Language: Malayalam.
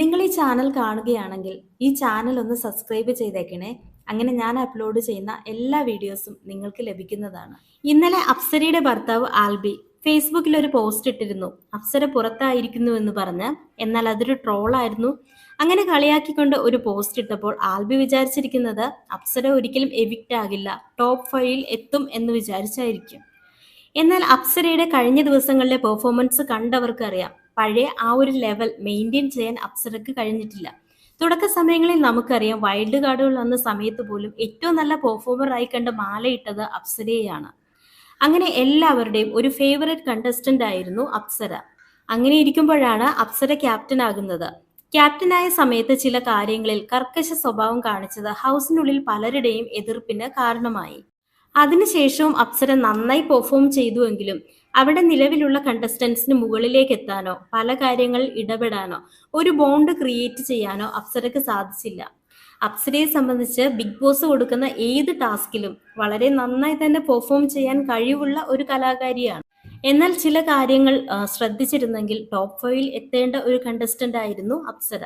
നിങ്ങൾ ഈ ചാനൽ കാണുകയാണെങ്കിൽ ഈ ചാനൽ ഒന്ന് സബ്സ്ക്രൈബ് ചെയ്തേക്കണേ. അങ്ങനെ ഞാൻ അപ്ലോഡ് ചെയ്യുന്ന എല്ലാ വീഡിയോസും നിങ്ങൾക്ക് ലഭിക്കുന്നതാണ്. ഇന്നലെ അപ്സരയുടെ ഭർത്താവ് ആൽബി ഫേസ്ബുക്കിൽ ഒരു പോസ്റ്റ് ഇട്ടിരുന്നു. അപ്സര പുറത്തായിരിക്കുന്നു എന്ന് പറഞ്ഞ്. എന്നാൽ അതൊരു ട്രോളായിരുന്നു അങ്ങനെ കളിയാക്കിക്കൊണ്ട് ഒരു പോസ്റ്റ് ഇട്ടപ്പോൾ ആൽബി വിചാരിച്ചിരിക്കുന്നത് അപ്സര ഒരിക്കലും എവിക്റ്റ് ആകില്ല. ടോപ്പ് ഫൈവിൽ എത്തും എന്ന് വിചാരിച്ചായിരിക്കും. എന്നാൽ അപ്സരയുടെ കഴിഞ്ഞ ദിവസങ്ങളിലെ പെർഫോമൻസ് കണ്ടവർക്കറിയാം. പഴയ ആ ഒരു ലെവൽ മെയിന്റെയിൻ ചെയ്യാൻ അപ്സരക്ക് കഴിഞ്ഞിട്ടില്ല. തുടക്ക സമയങ്ങളിൽ നമുക്കറിയാം വൈൽഡ് കാർഡുകൾ വന്ന സമയത്ത് പോലും ഏറ്റവും നല്ല പെർഫോമർ ആയി കണ്ട് മാലയിട്ടത് അപ്സരയെയാണ്. അങ്ങനെ എല്ലാവരുടെയും ഒരു ഫേവറേറ്റ് കണ്ടസ്റ്റന്റ് ആയിരുന്നു അപ്സര. അങ്ങനെ ഇരിക്കുമ്പോഴാണ് അപ്സര ക്യാപ്റ്റൻ ആകുന്നത്. ക്യാപ്റ്റനായ സമയത്ത് ചില കാര്യങ്ങളിൽ കർക്കശ സ്വഭാവം കാണിച്ചത് ഹൗസിനുള്ളിൽ പലരുടെയും എതിർപ്പിന് കാരണമായി. അതിനുശേഷവും അപ്സര നന്നായി പെർഫോം ചെയ്തുവെങ്കിലും അവിടെ നിലവിലുള്ള കണ്ടസ്റ്റൻസിന് മുകളിലേക്ക് എത്താനോ പല കാര്യങ്ങളിൽ ഇടപെടാനോ ഒരു ബോണ്ട് ക്രിയേറ്റ് ചെയ്യാനോ അപ്സരക്ക് സാധിച്ചില്ല. അപ്സരയെ സംബന്ധിച്ച് ബിഗ് ബോസ് കൊടുക്കുന്ന ഏത് ടാസ്കിലും വളരെ നന്നായി തന്നെ പെർഫോം ചെയ്യാൻ കഴിവുള്ള ഒരു കലാകാരിയാണ്. എന്നാൽ ചില കാര്യങ്ങൾ ശ്രദ്ധിച്ചിരുന്നെങ്കിൽ ടോപ്പ് ഫൈവിൽ എത്തേണ്ട ഒരു കണ്ടസ്റ്റന്റ് ആയിരുന്നു അപ്സര.